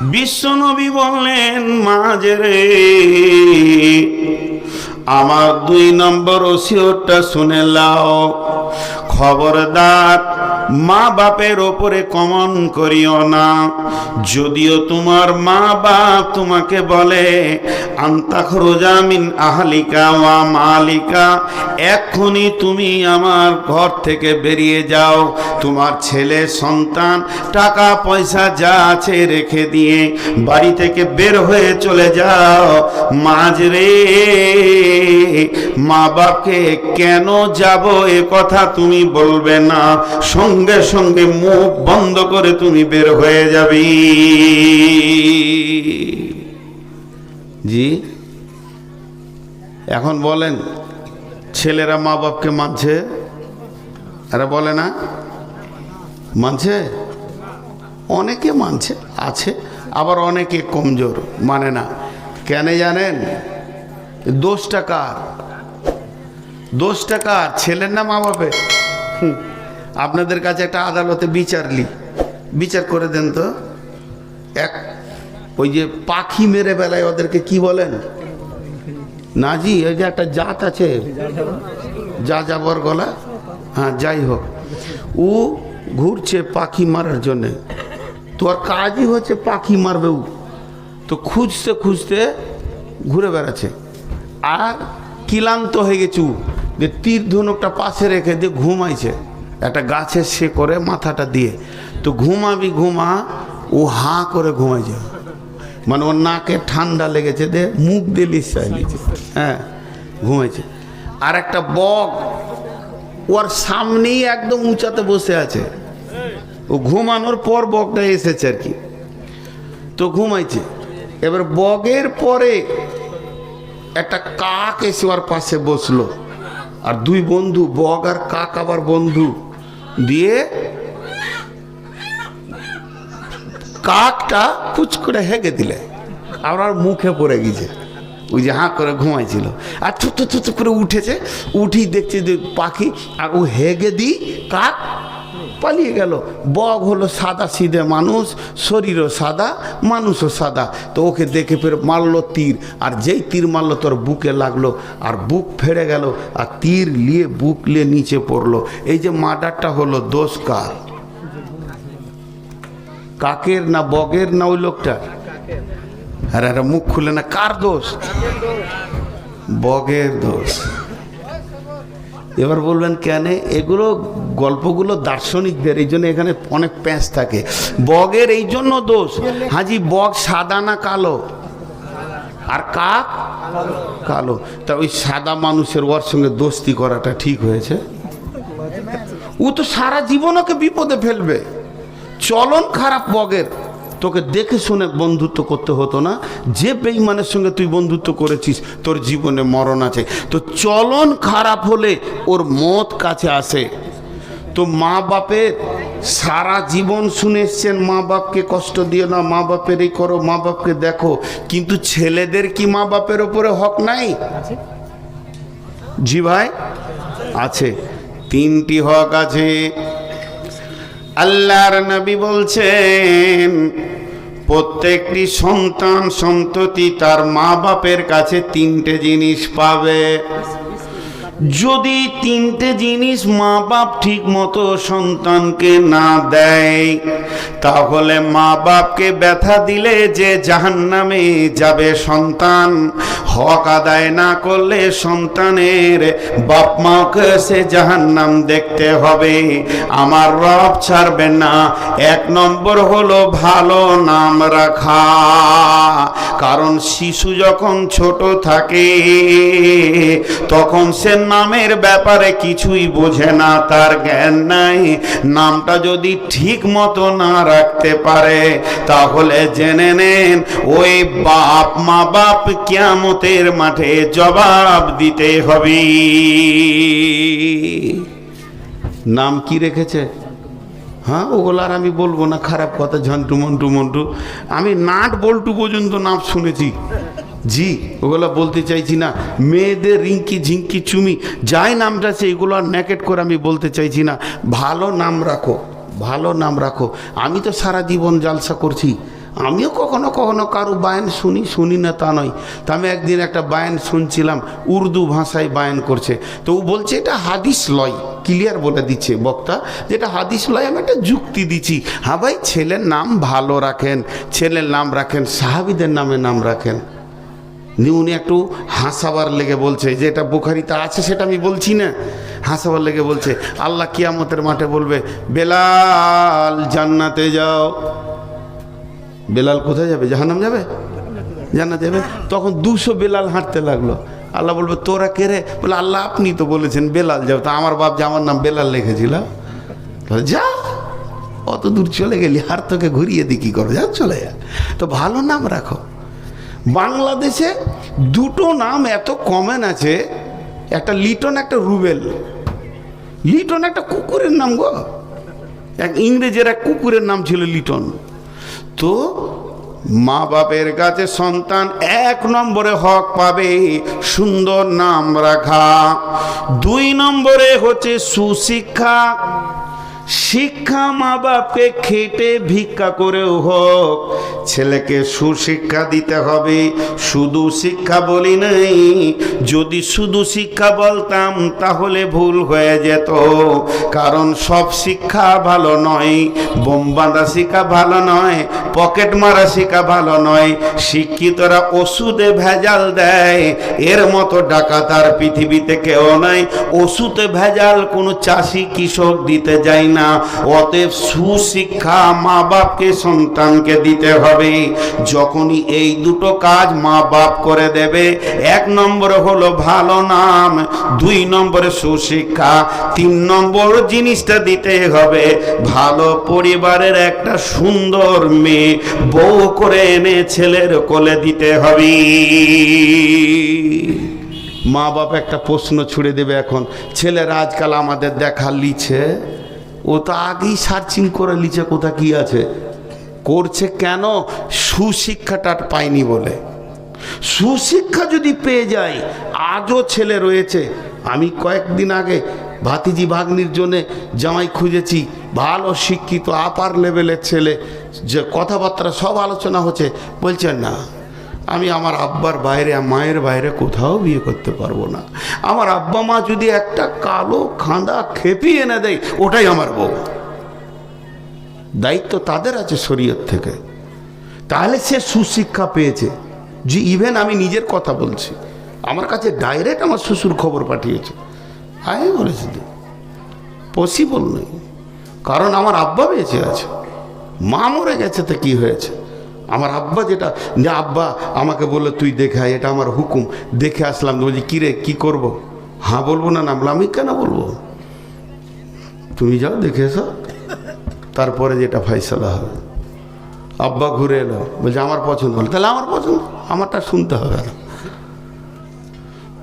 বিশ্বনবী বললেন মাঝে রে আমার দুই নম্বর ওসিওরটা শুনে লাও। খবরদার মা বাপের ওপরে কমন করিও না। যদিও তোমার মা বাপ তোমাকে বলে আন্তাখরোজামিন আহালিকা ওয়া মালিকা, এক্ষুনি তুমি আমার ঘর থেকে বেরিয়ে যাও। তোমার ছেলে, সন্তান, টাকা, পয়সা যা আছে রেখে দিয়ে বাড়ি থেকে বের হয়ে চলে যাও। মাঝরে মা বাপকে কেন যাব এ কথা তুমি বলবে না? সঙ্গে সঙ্গে সঙ্গে মুখ বন্ধ করে তুমি বের হয়ে যাবি। জি? এখন বলেন ছেলেরা মা বাপকে মানছে? এরা বলে না। মানছে? অনেকে মানছে আছে আবার অনেকে কমজোর মানে না। কেন জানেন? দোষটা কার? দোষটা কার? ছেলের না মা বাপের? হুম, আপনাদের কাছে একটা আদালতে বিচার বিচারলি বিচার করে দেন তো। এক, ওই যে পাখি মেরে বেলায় ওদেরকে কি বলেন? না জি ওই যে একটা জাত আছে। যা যাবর গলা। হ্যাঁ যাই হোক। ও ঘুরছে পাখি মারার জন্যে। তোর কাজই হচ্ছে পাখি মারবে ও। তো খুঁজতে খুঁজতে ঘুরে বেড়াচ্ছে। আর ক্লান্ত হয়ে গেছে ও। যে তীর ধনুকটা পাশে রেখে দিয়ে ঘুমাইছে। একটা গাছের সে করে মাথাটা দিয়ে। তো ঘুমাবি ঘুমা, ও হাঁ করে ঘুমাইছে মানে ওর নাকে ঠান্ডা লেগেছে দে মুখ দিয়ে লিসাই নিয়েছে হ্যাঁ ঘুমাইছে। আর একটা বক ওর সামনেই একদম উঁচাতে বসে আছে। ও ঘুমানোর পর বকটা এসেছে আর কি। তো ঘুমাইছে। এবার বগের পরে একটা কাক এসে ওর পাশে বসল। আর দুই বন্ধু বগ আর কাক আবার বন্ধু। দিয়ে কাকটা কুচ করে হেগে দিলে। আমার মুখে পড়ে গেছে। ওই যে হাঁ করে ঘুমাইছিল। আর থুতু থুতু করে উঠেছে। উঠি দেখছে যে পাখি, আর ও হেগে দিই, কাক পালিয়ে গেল। বগ হলো সাদা, সিধে মানুষ, শরীরও সাদা, মানুষও সাদা। তো ওকে দেখে ফের মারলো তীর, আর যেই তীর মারলো তোর বুকে লাগল, আর বুক ফেড়ে গেল, আর তীর নিয়ে বুক নিয়ে নিচে পড়ল। এই যে মার্ডারটা হলো দোষ কার? কাকের না বগের না ওই লোকটার আর, মুখ খুলে না, কার দোষ? বগের দোষ। এবার বলবেন কেন? এগুলো গল্পগুলো দার্শনিকদের, এই জন্য এখানে অনেক প্যাঁচ থাকে। বগের এই জন্য দোষ। হাজি, বগ সাদা না কালো? আর কাক? কালো। তা ওই সাদা মানুষের ওর সঙ্গে দোস্তি করাটা ঠিক হয়েছে? ও তো সারা জীবন ওকে বিপদে ফেলবে। চলন খারাপ বগের। তোকে দেখে শুনে বন্ধুত্ব করতে হতো না। যে বেইমানের সঙ্গে তুই বন্ধুত্ব করেছিস, তোর জীবনে মরণ আছে। তো চলন খারাপ হলে ওর মত কাছে আসে। তো মা বাপের সারা জীবন শুনে এসছেন, মা বাপকে কষ্ট দিও না, মা বাপের এই করো, মা বাপকে দেখো। কিন্তু ছেলেদের কি মা বাপের ওপরে হক নাই? জি ভাই, আছে। তিনটি হক আছে। আল্লাহর নবী বলছেন প্রত্যেকটি সন্তান সন্ততি তার মা বাপের কাছে তিনটে জিনিস পাবে। যদি তিনটে জিনিস মা বাপ ঠিক মতো সন্তানকে না দেয়, তাহলে মা বাপকে ব্যথা দিলে যে জাহান্নামে যাবে সন্তান। হক আদায় না করলে সন্তানের বাপ মাকে সে জাহান্নাম দেখতে হবে। আমার রব ছাড়বে না। এক নম্বর হলো ভালো নাম রাখা। কারণ শিশু যখন ছোট থাকে, তখন সে নামের ব্যাপারে কিছুই বোঝে না, তার জ্ঞান নাই। নামটা যদি ঠিক মতো না রাখতে পারে, তাহলে জেনে নেন, ওই বাপ মা বাপ কিয়ামতের মাঠে জবাব দিতে হবে। নাম কি রেখেছে? হ্যাঁ ওগুলো আর আমি বলব না, খারাপ কথা, ঝন্টু মন্টু মন্টু। আমি নাট বল্টু পর্যন্ত নাম শুনেছি। জি, ওগুলো বলতে চাইছি না। মেয়েদের রিঙ্কি ঝিঙ্কি চুমি, যাই নামটা আছে এগুলো আর ন্যাকেট করে আমি বলতে চাইছি না। ভালো নাম রাখো, ভালো নাম রাখো। আমি তো সারা জীবন জালসা করছি। আমিও কখনো কখনো কারও বায়ান শুনি শুনি না তা নয়। তা আমি একদিন একটা বায়ান শুনছিলাম, উর্দু ভাষায় বায়ান করছে। তো ও বলছে, এটা হাদিস লয়। ক্লিয়ার বলে দিচ্ছে বক্তা যেটা হাদিস লয়, আমি একটা যুক্তি দিচ্ছি। হ্যাঁ ভাই, ছেলের নাম ভালো রাখেন, ছেলের নাম রাখেন, সাহাবিদের নামে নাম রাখেন। উনি একটু হাসাবার লেগে বলছে যে এটা বুখারিতে আছে সেটা আমি বলছি না। হাসাবার লেগে বলছে, আল্লাহ কিয়ামতের মাঠে বলবে, বেলাল জান্নাতে যাও। বেলাল কোথায় যাবে? জাহান্নাম যাবে? জান্নাত যাবে? তখন দুশো বেলাল হাঁটতে লাগল। আল্লাহ বলবে, তোরা কে রে? বলে, আল্লাহ আপনি তো বলেছেন বেলাল যাও। তা আমার বাপ যে আমার নাম বেলাল লিখেছিল। যা, অত দূর চলে গেলি, আর তোকে ঘুরিয়ে দি কি করো যা, চলে যা। তো ভালো নাম রাখো। বাংলাদেশে দুটো নাম এত কমন আছে, একটা লিটন, একটা রুবেল। লিটন একটা কুকুরের নাম গো। এক ইংরেজের এক কুকুরের নাম ছিল লিটন। তো মা বাপের কাছে সন্তান এক নম্বরে হক পাবে, সুন্দর নাম রাখা। দুই নম্বরে হচ্ছে সুশিক্ষা শিক্ষা মা বাপকে খেটে ভিক্ষা করেও হোক, ছেলেকে সুশিক্ষা দিতে হবে। শুধু শিক্ষা বলি নাই, যদি শুধু শিক্ষা বলতাম তাহলে ভুল হয়ে যেত। কারণ সব শিক্ষা ভালো নয়, বোম বাঁধা শিক্ষা ভালো নয়, পকেট মারা শিক্ষা ভালো নয়। শিক্ষিতরা ওষুধে ভেজাল দেয়, এর মতো ডাকাত আর পৃথিবীতে কেউ নাই। ওষুধে ভেজাল কোনো চাষি কৃষক দিতে যায় না অতএব সুশিক্ষা মা বাপকে সন্তানকে দিতে হবে। যখনই এই দুটো কাজ মা বাপ করে দেবে, এক নম্বরে হলো ভালো নাম, দুই নম্বরে সুশিক্ষা, তিন নম্বর জিনিসটা দিতে হবে। ভালো পরিবারের একটা সুন্দর মেয়ে, বউ করে এনে ছেলের কোলে দিতে হবে। মা বাপ একটা প্রশ্ন ছুড়ে দেবে এখন। ছেলেরা আজকাল আমাদের দেখা লিছে। ও তো আগেই সার্চিং করে লিছে কোথা কি আছে। করছে কেন? সুশিক্ষাটা পায়নি বলে। সুশিক্ষা যদি পেয়ে যায়, আজও ছেলে রয়েছে। আমি কয়েকদিন আগে ভাতিজি ভাগ্নির জন্যে জামাই খুঁজেছি। ভালো শিক্ষিত আপার লেভেলের ছেলে। যে কথাবার্তা সব আলোচনা হচ্ছে। বলছেন না আমি আমার আব্বার বাইরে মায়ের বাইরে কোথাও বিয়ে করতে পারব না। আমার আব্বা মা যদি একটা কালো খাঁদা খেপি এনে দেয়, ওটাই আমার বউ। দায়িত্ব তাদের আছে শরীয়ত থেকে। তাহলে সে সুশিক্ষা পেয়েছে। যে ইভেন আমি নিজের কথা বলছি, আমার কাছে ডাইরেক্ট আমার শ্বশুর খবর পাঠিয়েছে। আমি বলেছি পসিবল নেই কারণ আমার আব্বা বেঁচে আছে। মা মরে গেছে তো কি হয়েছে? আমার আব্বা যেটা, যে আব্বা আমাকে বলল, তুই দেখে এটা আমার হুকুম। দেখে আসলাম বলছি, কিরে, কি করব? হ্যাঁ বলব না নামলাম আমি কেন বলব? তুমি যাও, দেখে এসো। তারপরে যেটা ফাইসলা হবে। আব্বা ঘুরে এলো, বলছে, আমার পছন্দ হলো। তাহলে আমার পছন্দ, আমারটা শুনতে হবে না।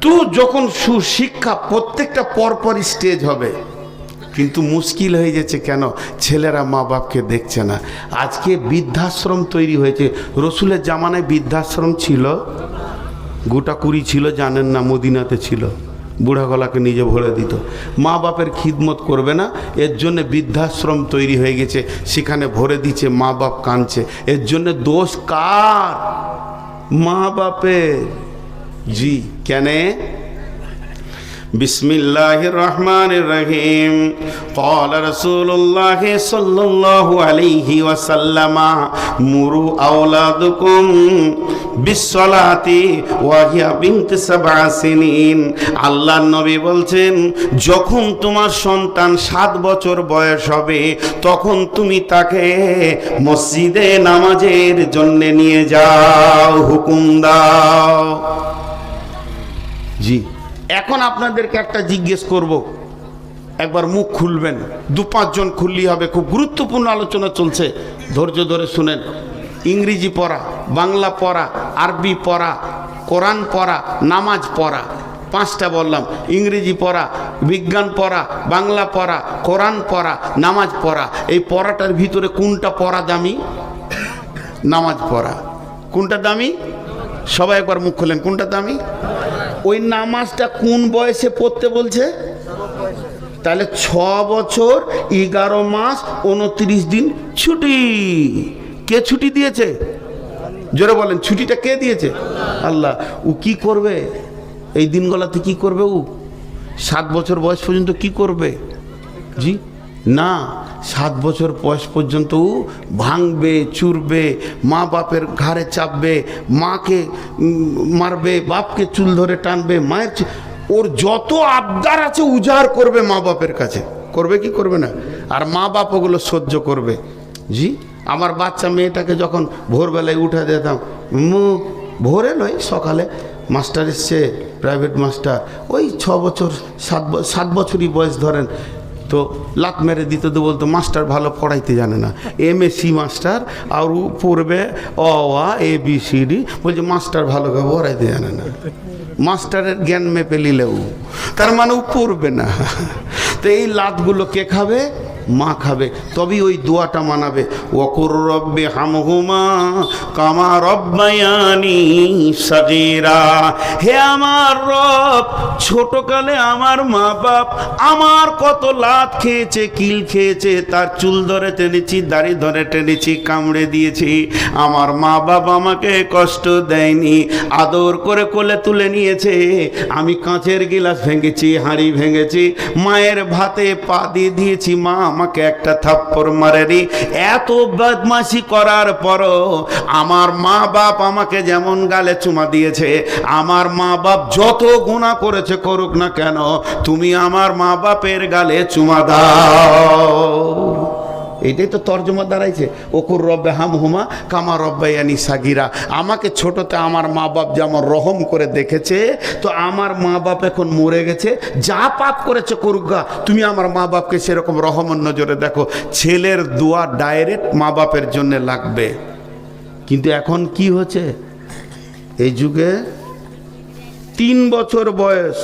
তো যখন সুশিক্ষা প্রত্যেকটা পরপর স্টেজ হবে কিন্তু মুশকিল হয়ে যাচ্ছে কেন? ছেলেরা মা বাপকে দেখছে না। আজকে বৃদ্ধাশ্রম তৈরি হয়েছে। রসুলের জামানায় বৃদ্ধাশ্রম ছিল। গোটা কুড়ি ছিল, জানেন না, মদিনাতে ছিল। বুড়া গলাকে নিজে ভরে দিত। মা বাপের খিদমত করবে না। এর জন্য বৃদ্ধাশ্রম তৈরি হয়ে গেছে। সেখানে ভরে দিচ্ছে, মা বাপ কাঁদছে। এর জন্য দোষ কার? মা বাপের। জি, কেনে? بسم الله الرحمن الرحيم قال رسول الله صلى الله عليه وسلم مروا أولادكم بالصلاة وهي بنت سبع سنين আল্লাহ নবী বলছেন যখন তোমার সন্তান সাত বছর বয়স হবে তখন তুমি তাকে মসজিদে নামাজের জন্য নিয়ে যাও হুকুম দাও জি এখন আপনাদেরকে একটা জিজ্ঞেস করব। একবার মুখ খুলবেন। দু পাঁচজন খুললি হবে। খুব গুরুত্বপূর্ণ আলোচনা চলছে। ধৈর্য ধরে শুনেন। ইংরেজি পড়া, বাংলা পড়া, আরবি পড়া, কোরআন পড়া, নামাজ পড়া। পাঁচটা বললাম। ইংরেজি পড়া, বিজ্ঞান পড়া, বাংলা পড়া, কোরআন পড়া, নামাজ পড়া। এই পড়াটার ভিতরে কোনটা পড়া দামি? নামাজ পড়া। কোনটা দামি? সবাই একবার মুখ খুলেন। কোনটা দামি? ওই নামাজটা কোন বয়সে পড়তে বলছে? তাহলে ছ বছর, এগারো মাস, উনত্রিশ দিন ছুটি। কে ছুটি দিয়েছে? জোরে বলেন, ছুটিটা কে দিয়েছে? আল্লাহ। ও কি করবে? এই দিনগুলোতে কি করবে ও? সাত বছর বয়স পর্যন্ত কি করবে? জি? না। সাত বছর বয়স পর্যন্ত ভাঙবে, চুরবে, মা বাপের ঘাড়ে চাপবে, মাকে মারবে, বাপকে চুল ধরে টানবে, মায়ের ওর যত আবদার আছে উজাড় করবে মা বাপের কাছে। করবে কি করবে না? আর মা বাপ ওগুলো সহ্য করবে। জি? আমার বাচ্চা মেয়েটাকে যখন ভোরবেলায় উঠে দিতাম মু, ভোরে নয়, সকালে, মাস্টার এসছে প্রাইভেট মাস্টার ওই ছ বছর, সাত সাত বছরই বয়স ধরেন। তো লাত মেরে দিত তো বলতো, মাস্টার ভালো পড়াইতে জানে না। এম এস সি মাস্টার, আর ও পড়বে অ, আ, এ, বি, সি, ডি। বলছে, মাস্টার ভালো পড়াইতে জানে না। মাস্টারের জ্ঞান মেপে নিলেও। তার মানে ও পড়বে না। তো এই লাতগুলো কে খাবে? মা খাবে, তবেই ওই দোয়াটা মানাবে। ওকুর রব্বে হামহুমা কামা রব্বায়ানি সাজিরা হে আমার রব, ছোটকালে আমার মা বাপ আমার কত লাত খেয়েছে, কিল খেয়েছে, তার চুল ধরে টেনেছি, দাড়ি ধরে টেনেছি, কামড়ে দিয়েছি। আমার মা বাপ আমাকে কষ্ট দেয়নি, আদর করে কোলে তুলে নিয়েছে। আমি কাঁচের গিলাস ভেঙেছি, হাঁড়ি ভেঙেছি, মায়ের ভাতে পা দিয়ে দিয়েছি, মা আমাকে একটা থাপ্পড় মারেনি। এত বদমাশি করার পরও আমার মা বাপ আমাকে যেমন গালে চুমা দিয়েছে, আমার মা বাপ যত গুণা করেছে করুক না কেন, তুমি আমার মা বাপের গালে চুমা দাও। এটাই তো তর্জমা দাঁড়াইছে। ওকুর রব্বে হাম হুমা কামা রব্বাইয়ানি সাগিরা। আমাকে ছোটতে আমার মা বাপ যেমন রহম করে দেখেছে, তো আমার মা বাপ এখন মরে গেছে। যা পাপ করেছে করুগা তুমি আমার মা বাপকে সেরকম রহমন নজরে দেখো। ছেলের দোয়া ডাইরেক্ট মা বাপের জন্যে লাগবে। কিন্তু এখন কি হচ্ছে? এই যুগে তিন বছর বয়স।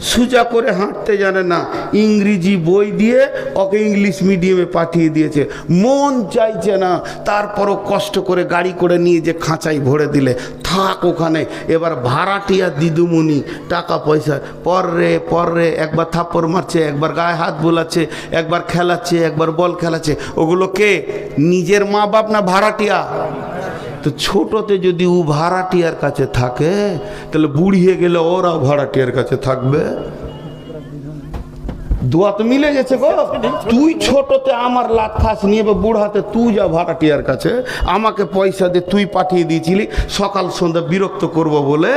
সোজা করে হাঁটতে জানে না। ইংরেজি বই দিয়ে ওকে ইংলিশ মিডিয়ামে পাঠিয়ে দিয়েছে। মন চাইছে না। তারপরও কষ্ট করে গাড়ি করে নিয়ে যে খাঁচাই ভরে দিলে। থাক ওখানে। এবার ভাড়াটিয়া দিদুমণি, টাকা পয়সা। পর রে পর রে, একবার থাপ্পড় মারছে, একবার গায়ে হাত বোলাচ্ছে, একবার খেলাচ্ছে, একবার বল খেলাচ্ছে। ওগুলো কে? নিজের মা বাপ না ভাড়াটিয়া? তো ছোটতে যদি ও ভাড়াটিয়ার কাছে থাকে তাহলে বুড়িয়ে গেলে ওরাও ভাড়াটিয়ার কাছে থাকবে। দোয়া তো মিলে গেছে গো। তুই ছোটতে আমার লাত খাস নিয়ে বা বুড়াতে তুই যা ভাড়াটিয়ার কাছে, আমাকে পয়সা দিয়ে তুই পাঠিয়ে দিয়েছিলি, সকাল সন্ধ্যা বিরক্ত করব বলে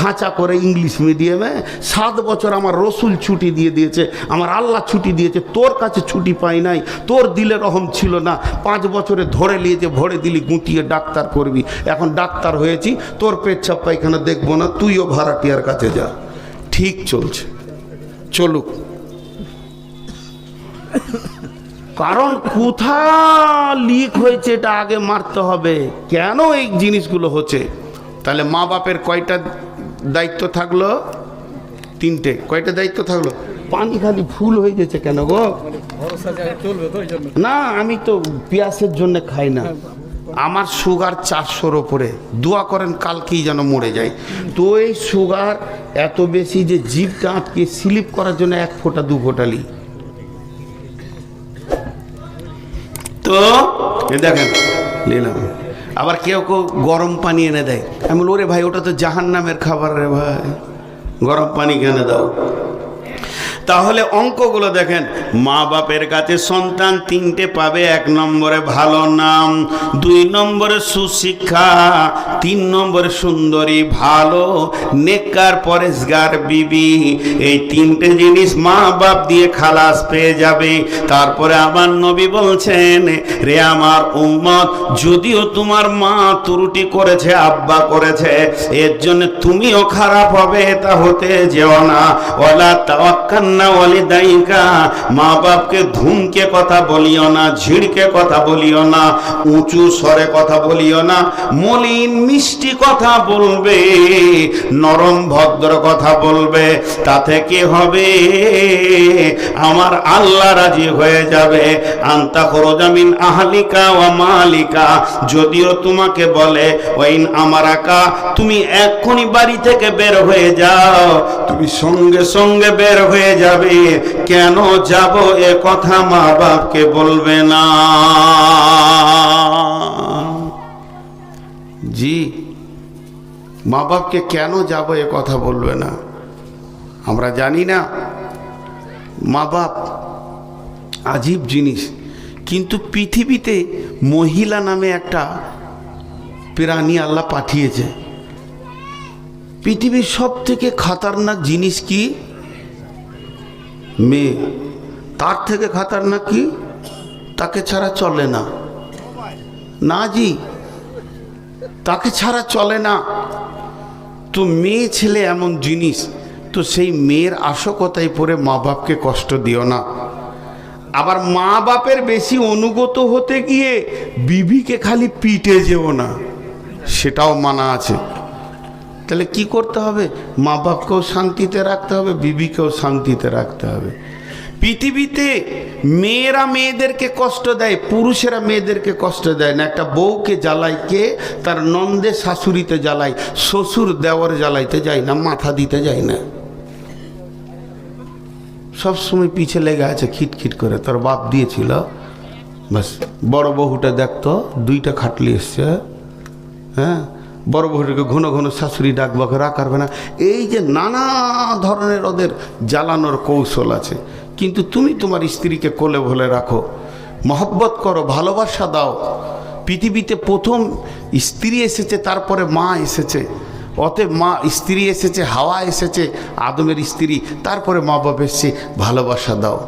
খাঁচা করে ইংলিশ মিডিয়ামে সাত বছর আমার রসুল ছুটি দিয়ে দিয়েছে, আমার আল্লাহ ছুটি দিয়েছে, তোর কাছে ছুটি পাই নাই, তোর দিলে রহম ছিল না, পাঁচ বছরে ধরে নিয়েছে, ভরে দিলি, গুটিয়ে ডাক্তার করবি। এখন ডাক্তার হয়েছি, তোর পেচ্ছাপ পায়খানা দেখব না, তুইও ভাড়াটিয়ার কাছে যা। ঠিক চলছে। চলুক। কারণ কোথা লিক হয়েছে এটা আগে মারতে হবে? কেন এই জিনিসগুলো হচ্ছে? তাহলে মা বাপের কয়টা দায়িত্ব থাকল? তিনটে। কয়টা দায়িত্ব থাকল? পানি খালি ফুল হয়ে গেছে কেন গো? না, আমি তো পিয়াসের জন্য খাই না। আমার সুগার চারশোর ওপরে। দোয়া করেন কালকেই যেন মরে যায়। তো এই সুগার এত বেশি যে জিভটা আটকে স্লিপ করার জন্য এক ফোঁটা, দু ফোঁটালি তো? দেখেন নিলাম। আবার কেউ কেউ গরম পানি এনে দেয়। আমি বলি, ওরে ভাই ওটা তো জাহান নামের খাবার রে ভাই। গরম পানি কেন দাও? তাহলে অঙ্কগুলো দেখেন, মা বাপের কাছে সন্তান তিনটে পাবে, এক নম্বরে ভালো নাম, দুই নম্বরে সুশিক্ষা, তিন নম্বরে সুন্দরী, ভালো, নেককার, পরেশগার, বিবি। এই তিনটে জিনিস মা বাপ দিয়ে খালাস পেয়ে যাবে। তারপরে আমার নবী বলছেন, রে আমার উম্মত, যদিও তোমার মা ত্রুটি করেছে, আব্বা করেছে, এর জন্য তুমিও খারাপ হবে, তা হতে যেও না। ওলা উঁচু স্বরে কথা বলিও না, মলিন মিষ্টি কথা বলবে, নরম ভদ্র কথা বলবে, তাতে কি হবে? আমার আল্লাহ রাজি হয়ে যাবে। আন্তা খরজামিন আহলিকা ও মালিকা, যদিও তোমাকে বলে ওইন আমার আকা তুমি এক্ষুনি বাড়ি থেকে বের হয়ে যাও, তুমি সঙ্গে সঙ্গে বের হয়ে যাবে? কেন যাব? এ কথা মা বাপকে বলবে না। জি, মা বাপকে কেন যাব এ কথা বলবে না? আমরা জানি না। মা বাপ আজীব জিনিস। কিন্তু পৃথিবীতে মহিলা নামে একটা প্রাণী আল্লাহ পাঠিয়েছে। পৃথিবীর সব থেকে খাতারনাক জিনিস কি? মেয়ে। তার থেকে খাতারনাক কি তাকে ছাড়া চলে না। না জি, তাকে ছাড়া চলে না। তো মেয়ে ছেলে এমন জিনিস, তো সেই মেয়ের আশকতায় পড়ে মা বাপকে কষ্ট দিও না। আবার মা বাপের বেশি অনুগত হতে গিয়ে বিবিকে খালি পিটে যেও না। সেটাও মানা আছে। তাহলে কি করতে হবে? মা বাপকেও শান্তিতে রাখতে হবে, বিবিকেও শান্তিতে রাখতে হবে। পৃথিবীতে মেয়েরা মেয়েদেরকে কষ্ট দেয়, পুরুষেরা মেয়েদেরকে কষ্ট দেয় না। একটা বউকে জ্বালায় কে? তার নন্দে শাশুড়িতে জ্বালায়, শ্বশুর দেওয়ার জ্বালাইতে যায় না, মাথা দিতে যায় না। সব সময় পিছে লেগে আছে, খিটখিট করে। তোর বাপ দিয়েছিল। বাস, বড় বহুটা দেখতো, দুইটা খাটলি এসছে হ্যাঁ? বড় বহুটাকে ঘন ঘন শাশুড়ি ডাকবাকে রাখারবে না। এই যে নানা ধরনের ওদের জ্বালানোর কৌশল আছে। কিন্তু তুমি তোমার স্ত্রীকে কোলে ভোলে রাখো, মহব্বত করো, ভালোবাসা দাও। পৃথিবীতে প্রথম স্ত্রী এসেছে, তারপরে মা এসেছে। অতএব মা স্ত্রী এসেছে, হাওয়া এসেছে, আদমের স্ত্রী, তারপরে মা বাপ এসছে, ভালোবাসা দাও।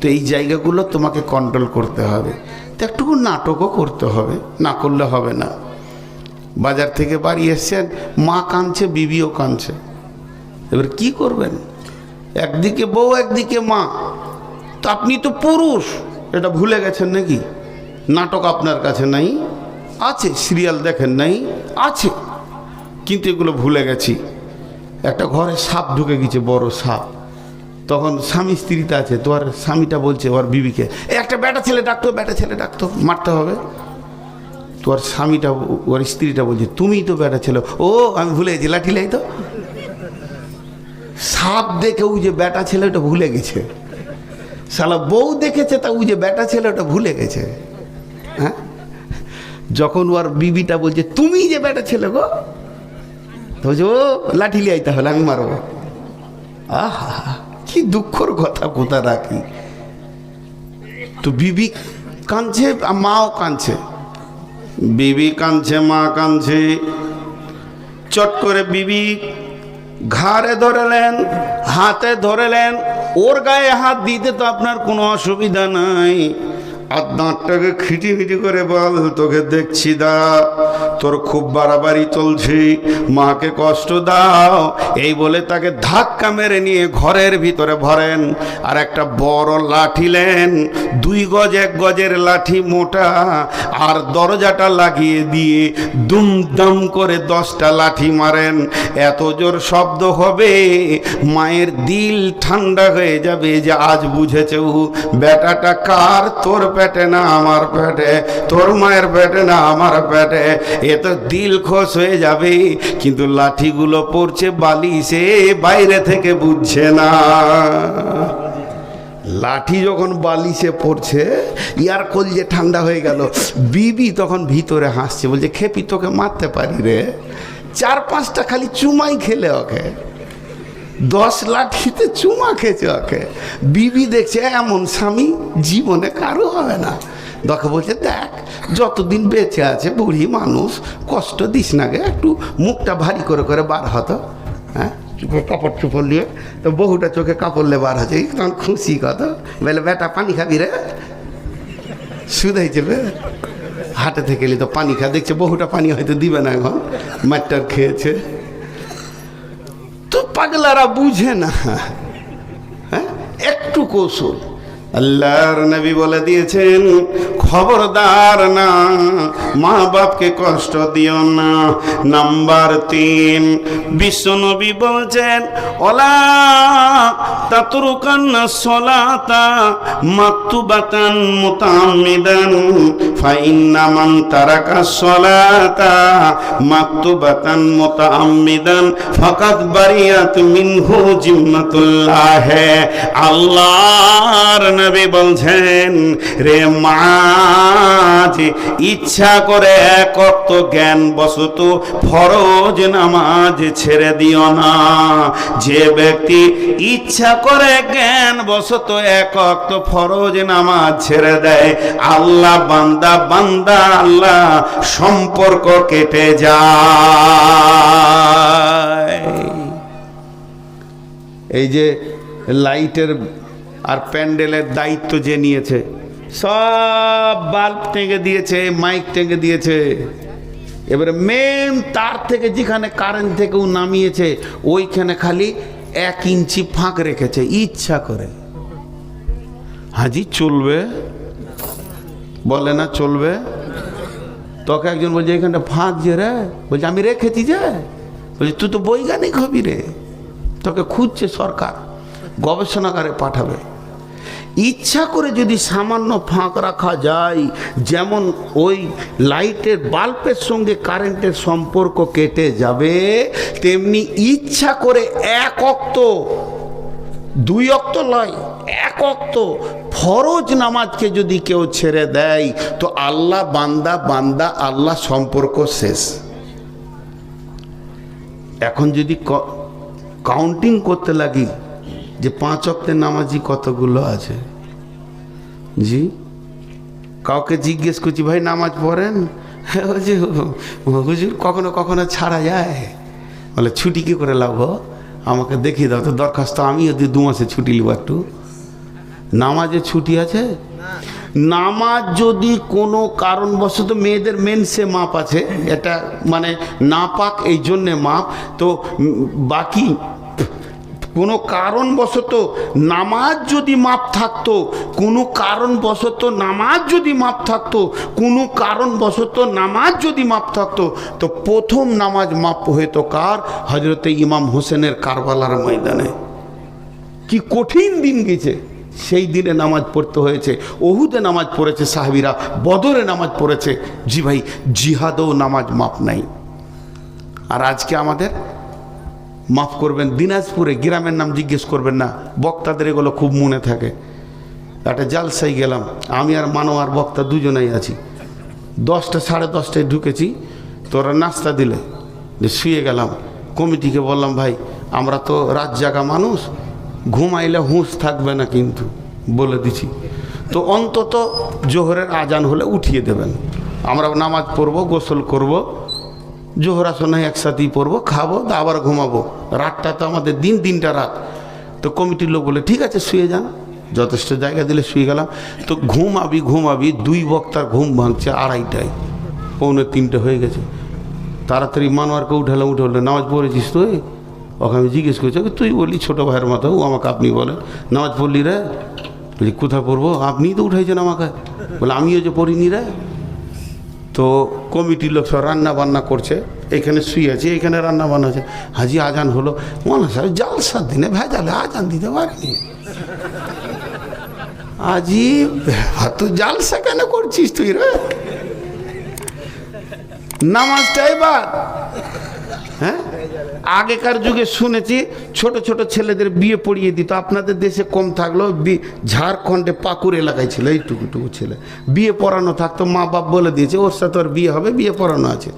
তো এই জায়গাগুলো তোমাকে কন্ট্রোল করতে হবে। তো একটুকু নাটকও করতে হবে, না করলে হবে না। বাজার থেকে বাড়ি এসছেন, মা কাঁদছে, বিবিও কাঁদছে। এবার কি করবেন? একদিকে বউ, একদিকে মা। তো আপনি তো পুরুষ, এটা ভুলে গেছেন নাকি? নাটক আপনার কাছে নাই, আছে, সিরিয়াল দেখেন নাই, আছে। কিন্তু এগুলো ভুলে গেছি। একটা ঘরে সাপ ঢুকে গেছে, বড় সাপ। তখন স্বামী স্ত্রীতে আছে তোমার স্বামীটা বলছে, ওর বিবিকে, একটা বেটা ছেলে ডাকতো, বেটা ছেলে ডাকতো, মারতে হবে? তোর স্বামীটা, ওর স্ত্রীটা বলছে, তুমিই তো বেটা ছেলে। ও, আমি ভুলে গেছি, লাঠি লাই তো? সাপ দেখে ওই যে বেটা ছেলে, ওটা ভুলে গেছে। শালা বউ দেখেছে, তা ওই যে বেটা ছেলে, ওটা ভুলে গেছে। হ্যাঁ? যখন ওর বিবিটা বলছে তুমি যে বেটা ছেলে গো? তো ও, লাঠি লিয়াই তাহলে, আমি মারবো। আহা, কি দুঃখর কথা কোথা রাখি? তো বিবি কাঁদছে মাও কাঁদছে। বিবি কাঁদছে, মা কাঁদছে। চট করে বিবি ঘাড়ে ধরেলেন, হাতে ধরেলেন। ওর গায়ে হাত দিতে তো আপনার কোনো অসুবিধা নাই। আর দাঁতটাকে খিটিমিটি করে বল, তোকে দেখছি দা, তোর খুব বাড়াবাড়ি চলছি, মাকে কষ্ট দাও। এই বলে তাকে ধাক্কা মেরে নিয়ে ঘরের ভিতরে ভরেন, আর একটা বড় লাঠি নেন। দুই গজ, এক গজের লাঠি মোটা, আর দরজাটা লাগিয়ে দিয়ে দুমদাম করে দশটা লাঠি মারেন। এত জোর শব্দ হবে, মায়ের দিল ঠান্ডা হয়ে যাবে যে আজ বুঝেছে, বেটাটা কার তোর পেটে না আমার পেটে, তোর মায়ের পেটে না আমার পেটে, এ তো দিল খোশ হয়ে যাবে, কিন্তু লাঠিগুলো পড়ছে বালিশে, বাইরে থেকে বুঝছে না। লাঠি যখন বালিশে পড়ছে, ইয়ার কল যে ঠান্ডা হয়ে গেল, বিবি তখন ভিতরে হাসছে, বলছে, খেপি, তোকে মারতে পারি রে। চার পাঁচটা খালি চুমাই খেলে ওকে। দশ লাঠিতে চুমা খেয়েছে ওকে। বিবি দেখছে, এমন স্বামী জীবনে কারও হবে না। দকে বলছে, দেখ, যতদিন বেঁচে আছে, বুড়ি মানুষ, কষ্ট দিস না গে, একটু মুখটা ভারী করে করে বার হতো হ্যাঁ? কাপড় চুপড় নিয়ে, তো বহুটা চোখে কাপড় লে বার হচ্ছে তখন খুশি কত? বলে, বেটা, পানি খাবি রে। শুধাই যাবে হাটে থেকে এলি তো পানি খা, দেখছে বহুটা পানি হয়তো দিবে না এখন মাটটার খেয়েছে। পাগলারা বুঝে না। হ্যাঁ? একটু কৌশল। আল্লাহর নবী বলে দিয়েছেন খবরদার না, মা বাপকে কষ্ট দিও না। নাম্বার তিন বিশ্ব নবী বলছেন, ওলা তাতরুকান্না সলাতা মাকতুবাতান মুতাম্মিদান, ফাইন্না মান তারাকা সলাতা মাকতুবাতান মুতাম্মিদান ফাকাত বারিয়াত মিনহু জিম্মাতুল্লাহ আল্লাহর নবী বলছেন, রে মা নামাজ ইচ্ছা করে এক অক্ত জ্ঞান বসত ফরজ নামাজ ছেড়ে দিও না। যে ব্যক্তি ইচ্ছা করে জ্ঞান বসত এক অক্ত ফরজ নামাজ ছেড়ে দেয়, আল্লাহ বান্দা বান্দা, আল্লাহ সম্পর্ক কেটে যায়। এই যে লাইটের আর প্যান্ডেলের দায়িত্ব যে নিয়েছে সব বাল্ব টেঙে দিয়েছে মাইক টেঙে দিয়েছে। এবারে মেন তার থেকে যেখানে কারেন্ট থেকেও নামিয়েছে, ওইখানে খালি এক ইঞ্চি ফাঁক রেখেছে, ইচ্ছা করে। হাজি, চলবে? বলে না, চলবে? তোকে একজন বলছে, এখানটা ফাঁক যে রে। বলছে, আমি রেখেছি যে। বলছি, তুই তো বৈজ্ঞানিক হবি রে। তোকে খুঁজছে সরকার, গবেষণাগারে পাঠাবে। ইচ্ছা করে যদি সামান্য ফাঁক রাখা যায়, যেমন ওই লাইটের বাল্বের সঙ্গে কারেন্টের সম্পর্ক কেটে যাবে, তেমনি ইচ্ছা করে এক অক্ত, দুই অক্ত লয় এক অক্ত ফরজ নামাজকে যদি কেউ ছেড়ে দেয়, তো আল্লাহ বান্দা বান্দা, আল্লাহ সম্পর্ক শেষ। এখন যদি কাউন্টিং করতে লাগি যে পাঁচ অক্টের নামাজি কতগুলো আছে? জি? কাউকে জিজ্ঞেস করছি, ভাই, নামাজ পড়েন? বলছে, হুজুর, কখনো কখনো ছাড়া যায়। বলে, ছুটি কি করে লাভ আমাকে দেখিয়ে দাও, তো দরখাস্ত আমি যদি দু মাসে ছুটি নিব একটু। নামাজে ছুটি আছে? নামাজ যদি কোনো কারণবশত মেয়েদের মেনসে মাপ আছে, এটা মানে না পাক এই জন্যে মাপ, তো বাকি কোনো কারণবশত নামাজ যদি মাপ থাকতো, কোনো কারণবশত নামাজ যদি মাপ থাকতো, কোনো কারণবশত নামাজ যদি মাপ থাকতো, তো প্রথম নামাজ মাপ হইতো কার? হজরতে ইমাম হোসেনের কারবালার ময়দানে। কি কঠিন দিন গেছে। সেই দিনে নামাজ পড়তে হয়েছে, ওহুদে নামাজ পড়েছে সাহাবিরা, বদরে নামাজ পড়েছে। জি ভাই, জিহাদেও নামাজ মাপ নাই। আর আজকে আমাদের মাফ করবেন, দিনাজপুরে গ্রামের নাম জিজ্ঞেস করবেন না, বক্তাদের এগুলো খুব মনে থাকে। একটা জালসাই গেলাম, আমি আর মানো আর বক্তা দুজনেই আছি। দশটা, সাড়ে দশটায় ঢুকেছি, তোরা নাস্তা দিলে, যে শুয়ে গেলাম। কমিটিকে বললাম, ভাই, আমরা তো রাত জাগা মানুষ, ঘুমাইলে হুঁশ থাকবে না কিন্তু। বলে দিছি। তো অন্তত জোহরের আজান হলে উঠিয়ে দেবেন। আমরা নামাজ পড়ব, গোসল করব জোহর আসনে একসাথেই পড়ব, খাব আবার ঘুমাবো। রাতটা তো আমাদের দিন, দিনটা রাত। তো কমিটির লোক বলে, ঠিক আছে, শুয়ে যান। যথেষ্ট জায়গা দিলে শুয়ে গেলাম। তো ঘুমাবি ঘুমাবি, দুই বক্তার ঘুম ভাঙছে আড়াইটায়। পৌনে তিনটে হয়ে গেছে। তাড়াতাড়ি মানোয়ারকে উঠালাম, উঠে বলল, নামাজ পড়েছিস তুই? ওকে আমি জিজ্ঞেস করছি তুই বললি, ছোটো ভাইয়ের মতো, ও আমাকে আপনি বলে নামাজ পড়লি রে? বলি কোথায় পড়ব? আপনিই তো উঠাইছেন আমাকে। বলে, আমিও যে পড়িনি রে। তো কমিটির লোক সব রান্না বান্না করছে, এখানে শুয়ে আছে, এখানে রান্না বান্না আছে হাজি আজান হলো। মনে হয় জালসার দিনে ভেজালে আজান দিতে পারিনি। আজি তো জালসা কেন করছিস তুই রে? নামাজটাই বাদ আগেকার যুগে শুনেছি ছোট ছোট ছেলেদের বিয়ে পড়িয়ে দিত। আপনাদের দেশে কম থাকলেও ঝাড়খণ্ডে পাকুর এলাকায় ছিল, এইটুকুটুকু ছেলে। বিয়ে পড়ানো থাকতো, মা বাপ বলে দিয়েছে, ওর সাথে ওর বিয়ে হবে, বিয়ে পড়ানো আছে।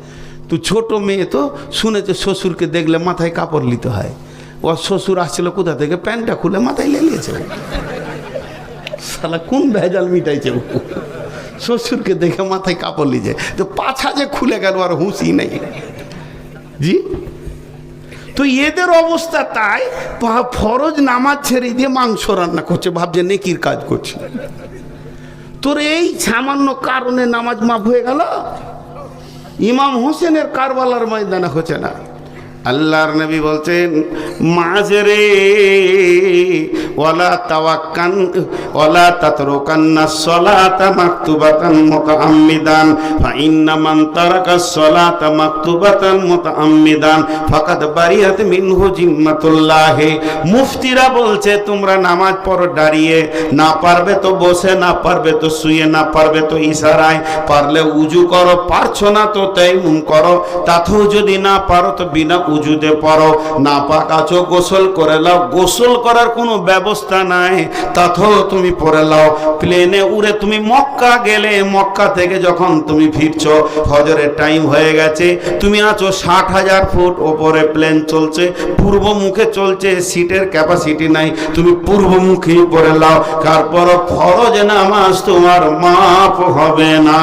তো ছোট মেয়ে তো শুনেছে, শ্বশুরকে দেখলে মাথায় কাপড় নিতে হয়। ওর শ্বশুর আসছিল কোথা থেকে? প্যান্টটা খুলে মাথায় লেলিয়েছে শালা, কোন ভেজাল মিটাইছে? শ্বশুরকে দেখে মাথায় কাপড় লিজে তো পাছা যে খুলে গেল, আর হুঁশি নেই। জি? তো এদের অবস্থা তাই ফরজ নামাজ ছেড়ে দিয়ে মাংস রান্না করছে, ভাবছে নেকির কাজ করছে। তোর এই সামান্য কারণে নামাজ মাফ হয়ে গেল? ইমাম হোসেনের কারবালার ময়দানা হচ্ছে না। আল্লাহর নবী বলছেন, মাঝরে ওয়ালা তাওয়াক্কান ওয়ালা তাতরুকান্না সলাতা মাকতুবাতান মুতাআম্মিদান, ফা ইন্না মান তারাকা সলাতা মাকতুবাতান মুতাআম্মিদান, ফাকাদ বারিয়াত মিনহু জিম্মাতুল্লাহ। মুফতিরা বলছে, তোমরা নামাজ পড়ো দাঁড়িয়ে, না পারবে তো বসে, না পারবে তো শুয়ে, না পারবে তো ইশারায়, পারলে উজু করো, পারছ না তো তাইমুম করো, তাতেও যদি না পারো তো বিনা উজুতে পড়ো না পাক আছো, গোসল করে লাও। গোসল করার কোনো ব্যবস্থা নাই, তাতেও তুমি পরে লাও। প্লেনে উড়ে তুমি মক্কা গেলে, মক্কা থেকে যখন তুমি ফিরছো, ফজরের টাইম হয়ে গেছে, তুমি আছো ষাট হাজার ফুট ওপরে, প্লেন চলছে, পূর্ব মুখে চলছে, সিটের ক্যাপাসিটি নাই, তুমি পূর্বমুখী করে লাও। তারপর ফরজ নামাজ তোমার মাপ হবে না।